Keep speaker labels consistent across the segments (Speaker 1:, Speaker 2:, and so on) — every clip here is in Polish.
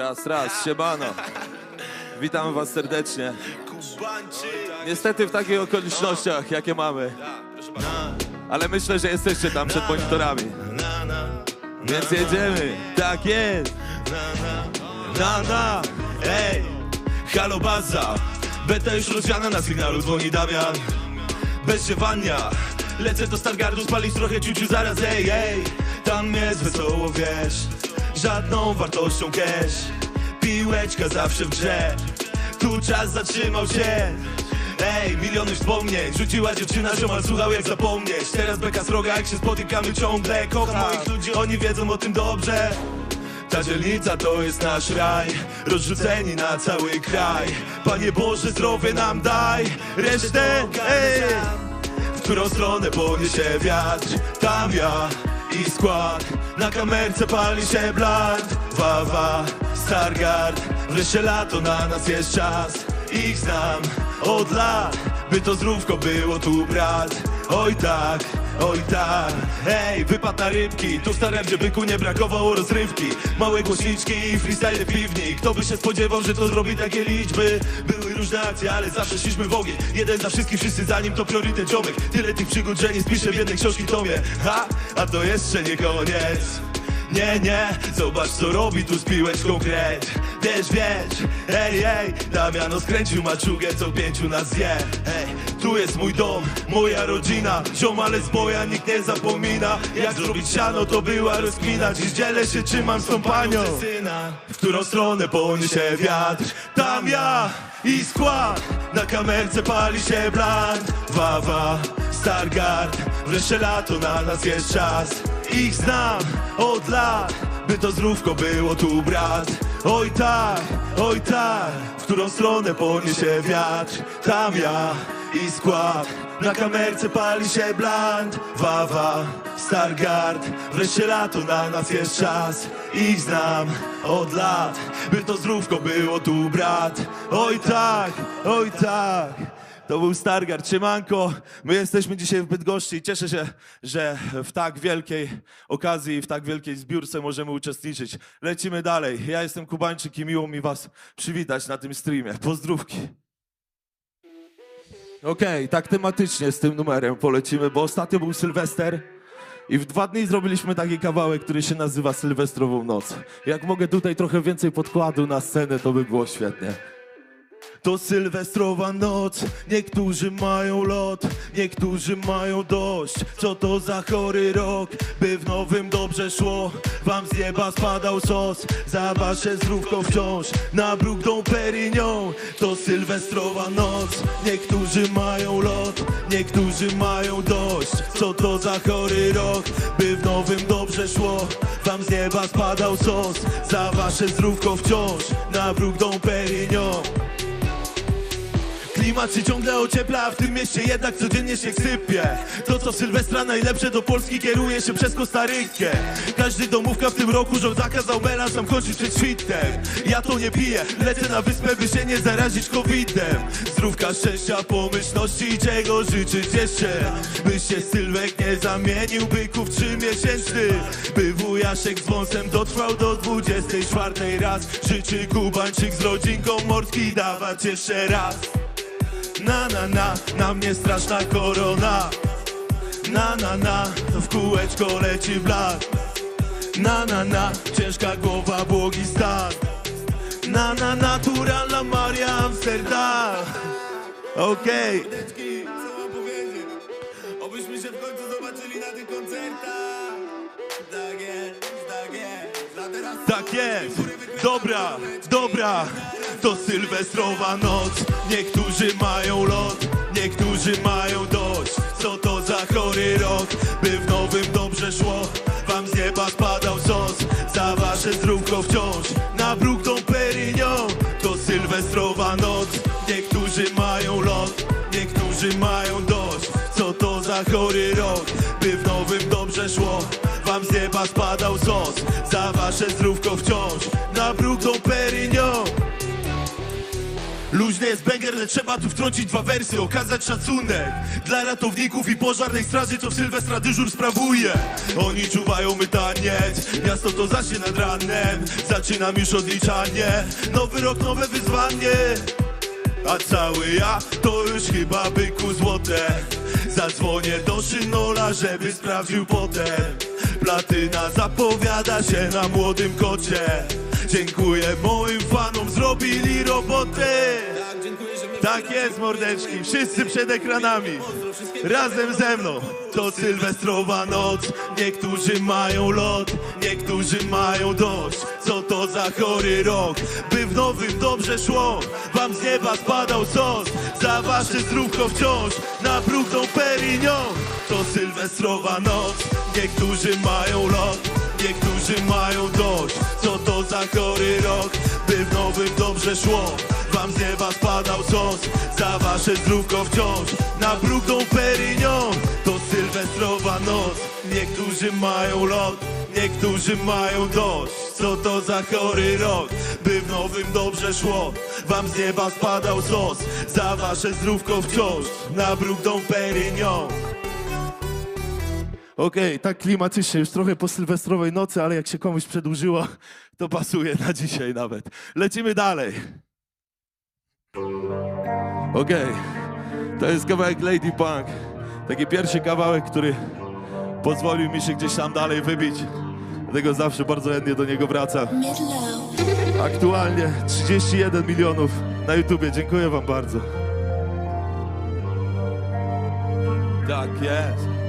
Speaker 1: Raz, raz, siemano. Witam was serdecznie. Niestety w takich okolicznościach, jakie mamy. Ale myślę, że jesteście tam przed monitorami. Więc jedziemy. Tak jest.
Speaker 2: na na Ej, halo baza Beta już rozwiana na sygnalu dzwoni Damian Bez ziewania Lecę do Stargardu, spalić trochę ciuciu zaraz Ej, ej, tam jest wesoło, wiesz Żadną wartością cash. Piłeczka zawsze w grze. Tu czas zatrzymał się. Ej, miliony wspomnień. Rzuciła dziewczyna, ziomal słuchał jak zapomnieć. Teraz beka sroga, jak się spotykamy ciągle. Kocham moich ludzi, oni wiedzą o tym dobrze. Ta dzielnica to jest nasz raj. Rozrzuceni na cały kraj. Panie Boże zdrowie nam daj. Resztę, ej. W którą stronę poniesie wiatr? Tam ja i skład. Na kamerce pali się bland Wawa, Stargard Wreszcie lato na nas jest czas. Ich znam od lat By to zdrówko było tu brat. Oj tak, oj tak. Hej, wypad na rybki. Tu starem, gdzie byku nie brakowało rozrywki. Małe głośniczki i freestyle w piwni. Kto by się spodziewał, że to zrobi takie liczby? Były różne akcje, ale zawsze szliśmy w ogień. Jeden za wszystkich, wszyscy za nim to priorytet ziomek. Tyle tych przygód, że nie spiszę w jednej książki tomie Ha, a to jeszcze nie koniec nie, nie, zobacz co robi tu z piłeczką kret Wiesz, wiesz, ej, ej Damiano skręcił maczugę, co pięciu nas zje. Ej, tu jest mój dom, moja rodzina. Ziom, ale z moja nikt nie zapomina. Jak zrobić siano, to była rozkmina Dziś dzielę się, czym mam z tą panią. W którą stronę poniesie wiatr. Tam ja i skład Na kamerce pali się bland. Wawa, Stargard Wreszcie lato na nas jest czas. Ich znam od lat By to zdrówko było tu brat. Oj tak, oj tak W którą stronę poniesie wiatr. Tam ja i skład Na kamerce pali się bland. Wawa, Stargard Wreszcie lato na nas jest czas Ich znam od lat By to zdrówko było tu brat Oj tak, oj tak to był Stargard, Siemanko. My jesteśmy dzisiaj w Bydgoszczy i cieszę się, że w tak wielkiej okazji w tak wielkiej zbiórce możemy uczestniczyć. Lecimy dalej. Ja jestem Kubańczyk i miło mi was przywitać na tym streamie. Pozdrówki. Okej, tak tematycznie z tym numerem polecimy, bo ostatnio był Sylwester i w dwa dni zrobiliśmy taki kawałek, który się nazywa Sylwestrową Noc. Jak mogę tutaj trochę więcej podkładu na scenę, to by było świetnie. To sylwestrowa noc, niektórzy mają lot, niektórzy mają dość. Co to za chory rok, by w nowym dobrze szło? Wam z nieba spadał sos, za wasze zdrówko wciąż. Na bruk Dom Perignon To sylwestrowa noc, niektórzy mają lot, niektórzy mają dość. Co to za chory rok, by w nowym dobrze szło? Wam z nieba spadał sos, za wasze zdrówko wciąż. Na bruk Dom Perignon Klimat się ciągle ociepla, a w tym mieście jednak codziennie się sypie To co Sylwestra najlepsze do Polski kieruje się przez Kostarykę. Każdy domówka w tym roku rząd zakazał melanżam kończyć przed świtem. Ja to nie piję, lecę na wyspę by się nie zarazić covidem. Zdrówka, szczęścia, pomyślności i czego życzyć jeszcze? By się Sylwek nie zamienił byków trzymiesięczny By wujaszek z wąsem dotrwał do 24 raz. Życzy Kubańczyk z rodzinką mordki dawać jeszcze raz na na na, na mnie straszna korona. Na na na, w kółeczko leci blat. Na na na, ciężka głowa, błogi stan. Na na naturalna Maria Amsterdam. Okej. Powiedzieć? Obyśmy się w końcu zobaczyli na tych koncertach. Tak jest, tak tak jest, dobra, dobra To sylwestrowa noc. Niektórzy mają lot Niektórzy mają dość. Co to za chory rok? By w nowym dobrze szło. Wam z nieba spadał sos. Za wasze zdrówko wciąż Na bruk Dom Perignon To sylwestrowa noc. Niektórzy mają lot Niektórzy mają dość. Co to za chory rok? By w nowym dobrze szło. Wam z nieba spadał ale trzeba tu wtrącić dwa wersy Okazać szacunek dla ratowników i pożarnej straży Co w Sylwestra dyżur sprawuje. Oni czuwają, my taniec Miasto to zacznie nad ranem. Zaczynam już odliczanie Nowy rok, nowe wyzwanie. A cały ja to już chyba byku złote. Zadzwonię do Szynola, żeby sprawdził potem. Platyna zapowiada się na młodym kocie. Dziękuję moim fanom, zrobili robotę tak jest, mordeczki, wszyscy przed ekranami. Razem ze mną To sylwestrowa noc. Niektórzy mają lot Niektórzy mają dość. Co to za chory rok? By w nowym dobrze szło. Wam z nieba spadał sos. Za wasze zdrówko wciąż. Na bruk Dom Perignon To sylwestrowa noc. Niektórzy mają lot Niektórzy mają dość. Co to za chory rok By w nowym dobrze szło? Wam z nieba spadał sos Za wasze zdrówko wciąż. Na Dom Perignon To sylwestrowa noc. Niektórzy mają lot Niektórzy mają dość. Co to za chory rok By w nowym dobrze szło? Wam z nieba spadał sos Za wasze zdrówko wciąż. Na Dom Perignon Okej, tak klimatycznie, już trochę po sylwestrowej nocy, ale jak się komuś przedłużyło, to pasuje na dzisiaj nawet. Lecimy dalej. Okej, to jest kawałek Lady Punk. Taki pierwszy kawałek, który pozwolił mi się gdzieś tam dalej wybić. Dlatego zawsze bardzo chętnie do niego wracam. Aktualnie 31 milionów na YouTubie. Dziękuję wam bardzo.
Speaker 1: Tak jest.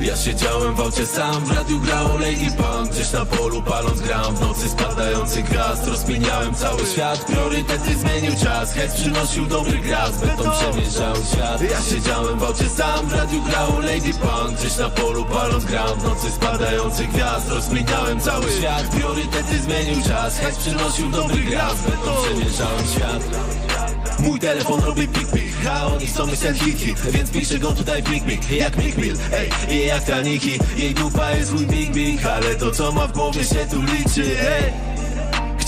Speaker 3: Ja siedziałem w aucie sam, w radiu grało Lady Punk Gdzieś na polu paląc gram, w nocy spadający gwiazd Rozmieniałem cały świat, priorytety zmienił czas. Hejs przynosił dobry gras, beton przemierzał świat. Ja siedziałem w aucie sam, w radiu grało Lady Punk Gdzieś na polu paląc gram, w nocy spadający gwiazd Rozmieniałem cały świat, priorytety zmienił czas. Hejs przynosił dobry gras, beton przemierzałem świat Mój telefon robi pik pik, a oni hit hit Więc piszę go tutaj big big, jak Mick Mill Ej, i jak Taniki, jej dupa jest mój big big Ale to co ma w głowie się tu liczy, ej.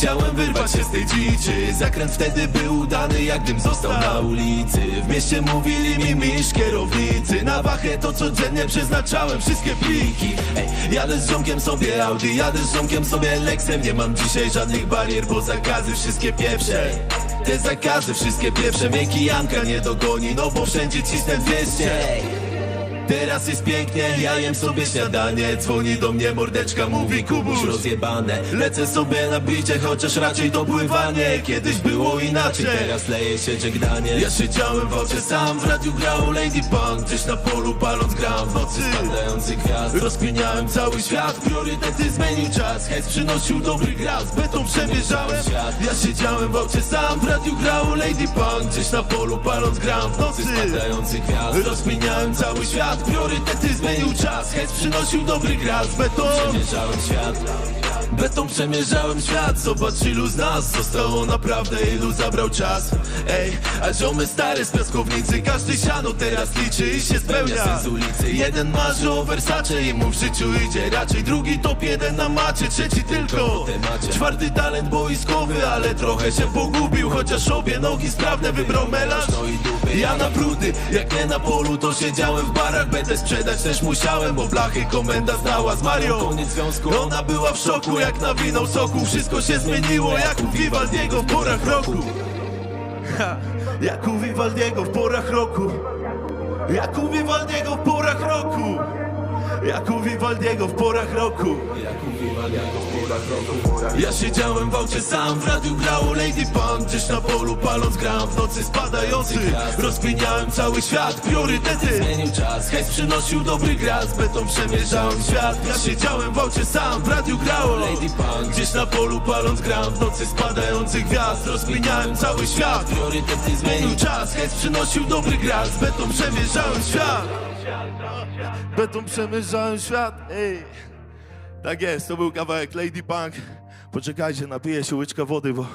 Speaker 3: Chciałem wyrwać się z tej dziczy. Zakręt wtedy był udany, jak gdym został na ulicy. W mieście mówili mi misz kierownicy. Na wachę to codziennie przeznaczałem wszystkie pliki. Ej, jadę z ziomkiem sobie Audi, jadę z ziomkiem sobie Lexem. Nie mam dzisiaj żadnych barier, bo zakazy wszystkie pieprze Te zakazy wszystkie pieprze Miękki Janka nie dogoni, no bo wszędzie cisnę 200 Teraz jest pięknie, ja jem sobie śniadanie. Dzwoni do mnie mordeczka, mówi Kubuś rozjebane. Lecę sobie na bicie, chociaż raczej to pływanie. Kiedyś było inaczej, teraz leje się żegnanie. Ja siedziałem w oczy sam, w radiu grał Lady Punk. Gdzieś na polu paląc gram, w nocy spadający gwiazd. Rozpieniałem cały świat, priorytety zmienił czas. Hejs przynosił dobry gras, beton przemierzałem. Świat Ja siedziałem w oczy sam, w radiu grał Lady Punk. Gdzieś na polu paląc gram, w nocy spadający gwiazd. Rozpieniałem cały świat, priorytety zmienił czas Hejs przynosił dobry gras, beton. Przemierzałem świat. Beton przemierzałem świat, zobacz ilu z nas Zostało naprawdę, ilu zabrał czas. Ej, a ziomy stare z piaskownicy Każdy siano teraz liczy i się spełnia. Z ulicy. Jeden marzy o Versace i mu w życiu idzie raczej Drugi top jeden na macie, trzeci tylko. Czwarty talent boiskowy, ale trochę się pogubił Chociaż obie nogi sprawne wybrał melarz Ja na brudy, jak nie na polu to siedziałem w barach. Będę sprzedać też musiałem, bo blachy komenda znała z Marią. Związku. Ona była w szoku, jak nawinął soku. Wszystko się zmieniło, jak u Vivaldiego w porach roku.
Speaker 2: Ha, jak u Vivaldiego w porach roku. Jak u Vivaldiego w porach roku Jak u Vivaldiego w porach roku.
Speaker 3: Ja siedziałem w aucie sam, w radiu grało Lady Punk Gdzieś na polu paląc gram, w nocy spadający gwiazd Rozpieniałem cały świat, priorytety. Zmienił czas Hejs przynosił dobry gras, beton przemierzałem świat. Ja siedziałem w aucie sam, w radiu grało. Lady Punk Gdzieś na polu paląc gram, w nocy spadający gwiazd. Rozpieniałem cały świat, priorytety zmienił czas Hejs przynosił dobry gras, beton przemierzałem świat
Speaker 2: Beton przemierzałem świat, ej Tak jest, to był kawałek Lady Punk Poczekajcie, napiję się łyczka wody, bo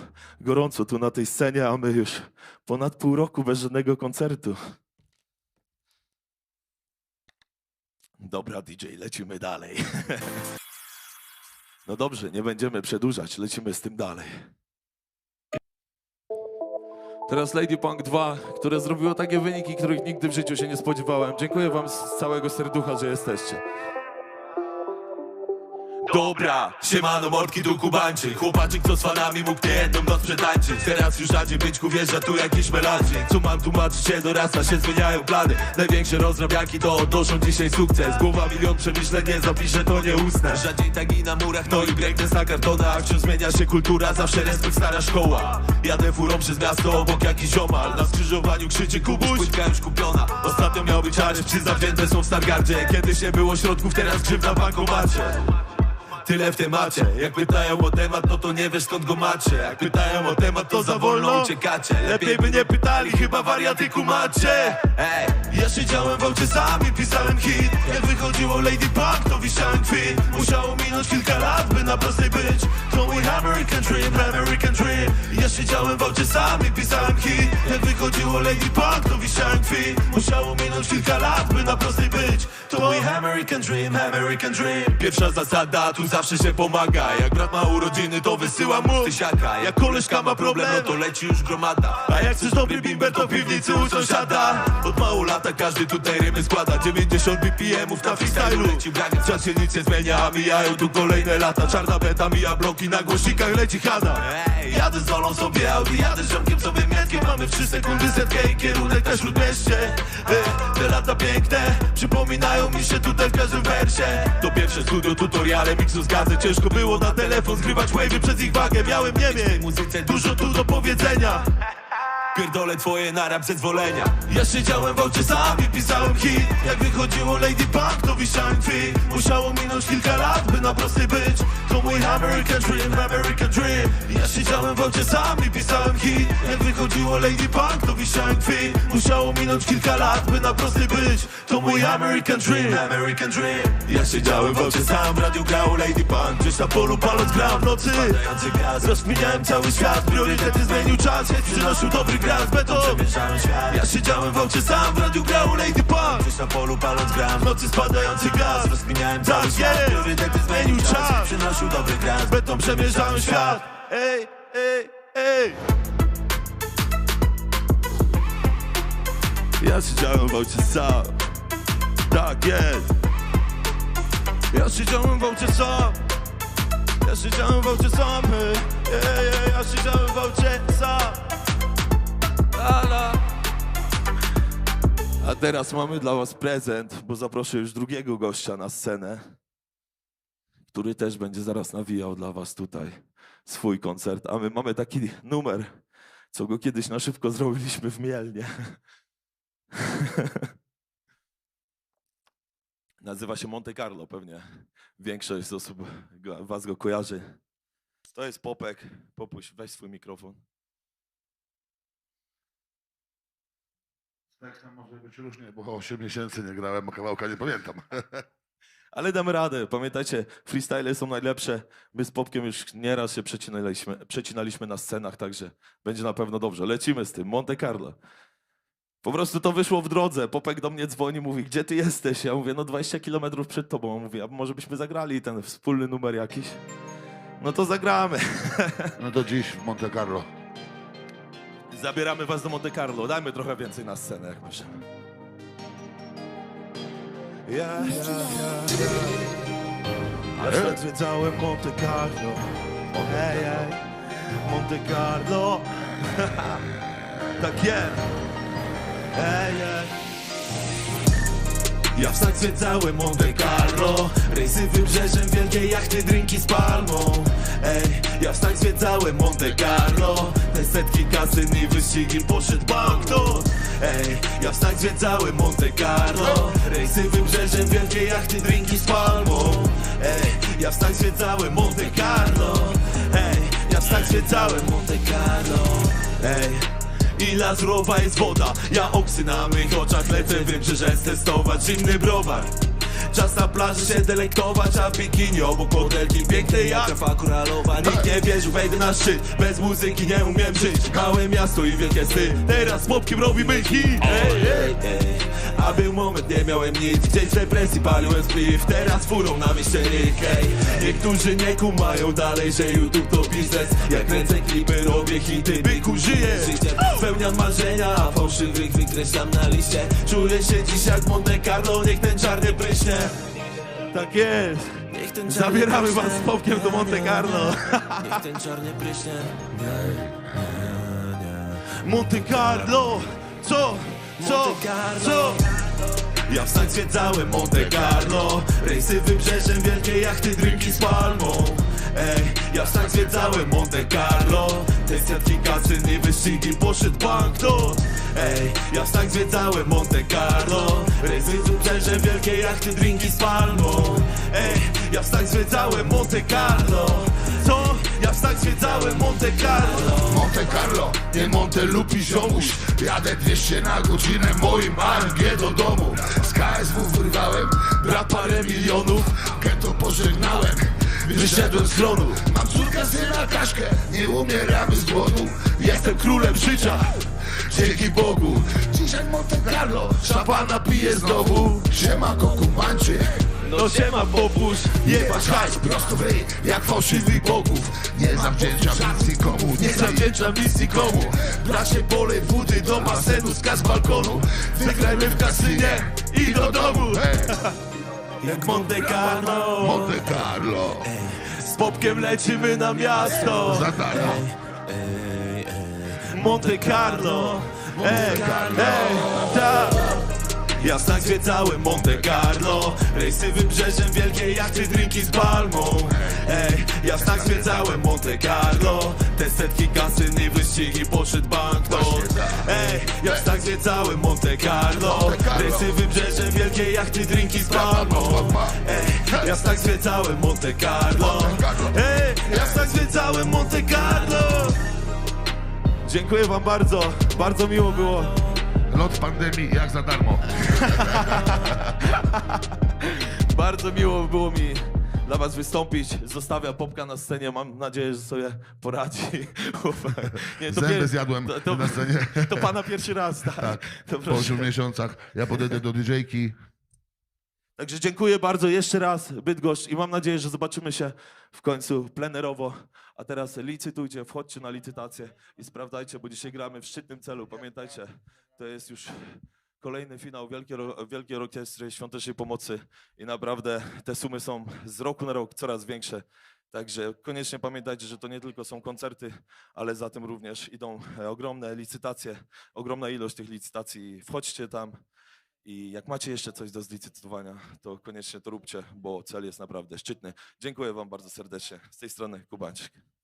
Speaker 2: gorąco tu na tej scenie, a my już ponad pół roku bez żadnego koncertu. Dobra, DJ, lecimy dalej. No dobrze, nie będziemy przedłużać, lecimy z tym dalej. Teraz Lady Punk 2, które zrobiło takie wyniki, których nigdy w życiu się nie spodziewałem. Dziękuję wam z całego serducha, że jesteście.
Speaker 3: Dobra, siemano mordki tu kubańczy Chłopaczyk co z fanami mógł nie jedną noc przetańczyć? Teraz już rzadziej byczku wjeżdża tu jakiś melanży Co mam tłumaczyć się, dorasta się zmieniają plany. Największe rozrabiaki to odnoszą dzisiaj sukces. Głowa milion przemyśleń, nie zapiszę to nie ustę Rzadziej tagi na murach, no i breakdance na kartonach Wciąż zmienia się kultura, zawsze respekt stara szkoła. Jadę furą przez miasto, obok jakiś ziomal Na skrzyżowaniu krzyczy Kubuś, płytka już kupiona. Ostatnio miał być areszt, czy zawzięte są w Stargardzie. Kiedyś nie było środków, teraz grzywna w bankomacie Tyle w temacie. Jak pytają o temat, no to nie wiesz skąd go macie. Jak pytają o temat, to za Lepiej by nie pytali, chyba wariaty kumacie. Ej, ja siedziałem w aucie sam i pisałem hit. Jak wychodziło Lady Punk, to wisiałem kwit. Musiało minąć kilka lat, by na prostej być. To mój American Dream, American Dream. Ja siedziałem w aucie sam i pisałem hit. Jak wychodziło Lady Punk, to wisiałem kwit. Musiało minąć kilka lat, by na prostej być. To mój American Dream, American Dream. Pierwsza zasada, tu zawsze się pomaga. Jak brat ma urodziny, to wysyła mu tysiaka. Jak koleżka ma problem, no to leci już gromada. A jak chcesz dobry bimber, to piwnicy u sąsiada lata każdy tutaj rymy składa. 90 BPM-ów na freestylu. Leci Czas się nic nie zmienia, a mijają tu kolejne lata. Czarna beta mija bloki, na głośnikach leci hada. Jadę z Olą sobie Audi, jadę z ziomkiem sobie mietkiem Mamy w 3 sekundy setkę i kierunek na śródmieście e, Te lata piękne, przypominają mi się tutaj w każdym wersie. To pierwsze studio, tutoriale, miksu zgadzę Ciężko było na telefon zgrywać wave'y przez ich wagę. Miałem nie muzyce dużo tu do powiedzenia Pierdolę twoje na rap zezwolenia. Ja siedziałem w aucie sam i pisałem hit. Jak wychodziło Lady Punk, to wisiałem kwit Musiało minąć kilka lat, by na prostej być. To mój American Dream, American Dream. Ja siedziałem w aucie sam i pisałem hit. Jak wychodziło Lady Punk, to wisiałem kwit Musiało minąć kilka lat, by na prostej być. To mój American Dream, American Dream. Ja siedziałem w aucie sam, w radiu grało Lady Punk. Gdzieś na polu paląc gram w nocy. Rozkminiałem cały świat, priorytety zmienił czas. Hejt przynosił dobry gras, beton Ja siedziałem w aucie sam, w radiu grało Lady Punk Gdzieś na polu paląc gram, w nocy spadający gaz. Rozkminiałem cały świat, priorytety zmienił czas? Przynosił dobry gras, beton przemierzałem świat. Ej, ej, ej. Ja siedziałem w aucie sam. Tak jest. Ja siedziałem w aucie sam. Ja siedziałem w aucie sam, ej, ej, ej, ja siedziałem w aucie sam
Speaker 2: A teraz mamy dla was prezent, bo zaproszę już drugiego gościa na scenę, który też będzie zaraz nawijał dla was tutaj swój koncert. A my mamy taki numer, co go kiedyś na szybko zrobiliśmy w Mielnie. Nazywa się Monte Carlo, pewnie większość z osób was go kojarzy. To jest Popek. Popuść, weź swój mikrofon.
Speaker 4: Z tekstem może być różnie, bo 8 miesięcy nie grałem, a kawałka nie pamiętam.
Speaker 2: Ale damy radę. Pamiętajcie, freestyle są najlepsze. My z Popkiem już nieraz się przecinaliśmy, przecinaliśmy na scenach, także będzie na pewno dobrze. Lecimy z tym. Monte Carlo. Po prostu to wyszło w drodze. Popek do mnie dzwoni, mówi, gdzie ty jesteś? Ja mówię, no 20 kilometrów przed tobą. On mówi, a może byśmy zagrali ten wspólny numer jakiś? No to zagramy.
Speaker 4: No to dziś w Monte Carlo.
Speaker 2: Zabieramy was do Monte Carlo. Dajmy trochę więcej na scenę, jak możemy. Ja, ja, ja, ja. Aż zwiedzałem Monte Carlo. Ej, ej. Monte Carlo. tak jest. Ej, ej.
Speaker 3: Ja w zwiedzałem Monte Carlo. Rejsy wybrzeżem, wielkie jachty, drinki z palmą. Ej, ja w zwiedzałem Monte Carlo. Te setki kasyn i wyścigi poszedł banknot Ej, ja w zwiedzałem Monte Carlo. Rejsy wybrzeżem, wielkie jachty, drinki z palmą. Ej, ja w zwiedzałem Monte Carlo. Ej, ja w zwiedzałem Monte Carlo. Ej i lazurowa jest woda. Ja oksy na mych oczach lecę Wiem, że testować zimny browar Czas na plaży się delektować, a w bikini obok modelki pięknej jak strefa koralowa. Nikt nie wierzył, wejdę na szczyt, bez muzyki nie umiem żyć. Małe miasto i wielkie sny, teraz z popkiem robimy hit. Ej, ej, ej. A był moment, nie miałem nic, gdzieś w depresji paliłem spliff. Teraz furą na mieście ryk, ej. Niektórzy nie kumają dalej, że YouTube to biznes. Jak kręcę klipy, robię hity, byku żyję Spełniam marzenia, a fałszywych wykreślam na liście. Czuję się dziś jak Monte Carlo, niech ten czarny pryśnie
Speaker 2: Tak jest.
Speaker 3: Niech ten czarny
Speaker 2: Zabieramy was z popkiem do Monte Carlo.
Speaker 3: Niech ten czarny pryśnie
Speaker 2: Monte Carlo! Co? Co?
Speaker 3: Monte Carlo.
Speaker 2: Co?
Speaker 3: Ja wstać zwiedzałem Monte Carlo. Rejsy wybrzeżem, wielkie jachty, drinki z palmą. Ej, ja wstać zwiedzałem Monte Carlo. Te setki kasyny, wyścigi, poszedł banknot Ej, ja wstać zwiedzałem Monte Carlo. Rejsy wybrzeżem, wielkie jachty, drinki z palmą. Ej, ja wstać zwiedzałem Monte Carlo? Ja wstać zwiedzałem Monte Carlo.
Speaker 4: Monte Carlo, nie Monte Lupi ziomuś. Jadę 200 na godzinę moim AMG do domu. Z KSW wyrwałem, brat parę milionów. Getto pożegnałem, wyszedłem z chronu Mam córkę, syna, Kaśkę, nie umieramy z głodu. Jestem królem życia, dzięki Bogu. Dzisiaj Monte Carlo, szampana piję znowu. Siema kokumancie,
Speaker 3: No siema popusz,
Speaker 4: jebać hajs prosto w ryj Jak fałszywych bogów. Nie zawdzięczam nic nikomu Nie zawdzięczam nic nikomu. Bracie polej wody do basenu Skaz balkonu. Wygrajmy w kasynie I do domu.
Speaker 3: Jak Monte Carlo.
Speaker 4: Monte Carlo.
Speaker 3: Z popkiem lecimy na miasto.
Speaker 4: Za darmo.
Speaker 3: Monte Carlo. Ej, ej, ta ja tak zwiedzałem Monte Carlo. Rejsy wybrzeżem, wielkie jachty, drinki z palmą. Ej, ja tak zwiedzałem Monte Carlo. Te setki kasyny, wyścigi, poszedł banknot. Ej, ja tak zwiedzałem Monte Carlo. Rejsy wybrzeżem, wielkie jachty, drinki z palmą. Ej, ja tak zwiedzałem Monte Carlo. Ej, ja tak zwiedzałem Monte Carlo.
Speaker 2: Dziękuję wam bardzo. Bardzo miło było.
Speaker 4: Lot pandemii jak za darmo
Speaker 2: Bardzo miło było mi dla was wystąpić. Zostawiam popka na scenie. Mam nadzieję, że sobie poradzi. Nie,
Speaker 4: Zęby
Speaker 2: pier-
Speaker 4: zjadłem
Speaker 2: to, to,
Speaker 4: na scenie.
Speaker 2: to pana pierwszy raz, tak?
Speaker 4: Tak,
Speaker 2: To
Speaker 4: Po
Speaker 2: proszę.
Speaker 4: 8 miesiącach ja podejdę do DJ-ki
Speaker 2: Także dziękuję bardzo jeszcze raz, Bydgoszcz, i mam nadzieję, że zobaczymy się w końcu plenerowo. A teraz licytujcie, wchodźcie na licytację i sprawdzajcie, bo dzisiaj gramy w szczytnym celu. Pamiętajcie, to jest już kolejny finał Wielkiej, Wielkiej Orkiestry Świątecznej Pomocy i naprawdę te sumy są z roku na rok coraz większe. Także koniecznie pamiętajcie, że to nie tylko są koncerty, ale za tym również idą e, ogromne licytacje, ogromna ilość tych licytacji. Wchodźcie tam, i jak macie jeszcze coś do zlicytowania, to koniecznie to róbcie, bo cel jest naprawdę szczytny. Dziękuję Wam bardzo serdecznie. Z tej strony Kubańczyk.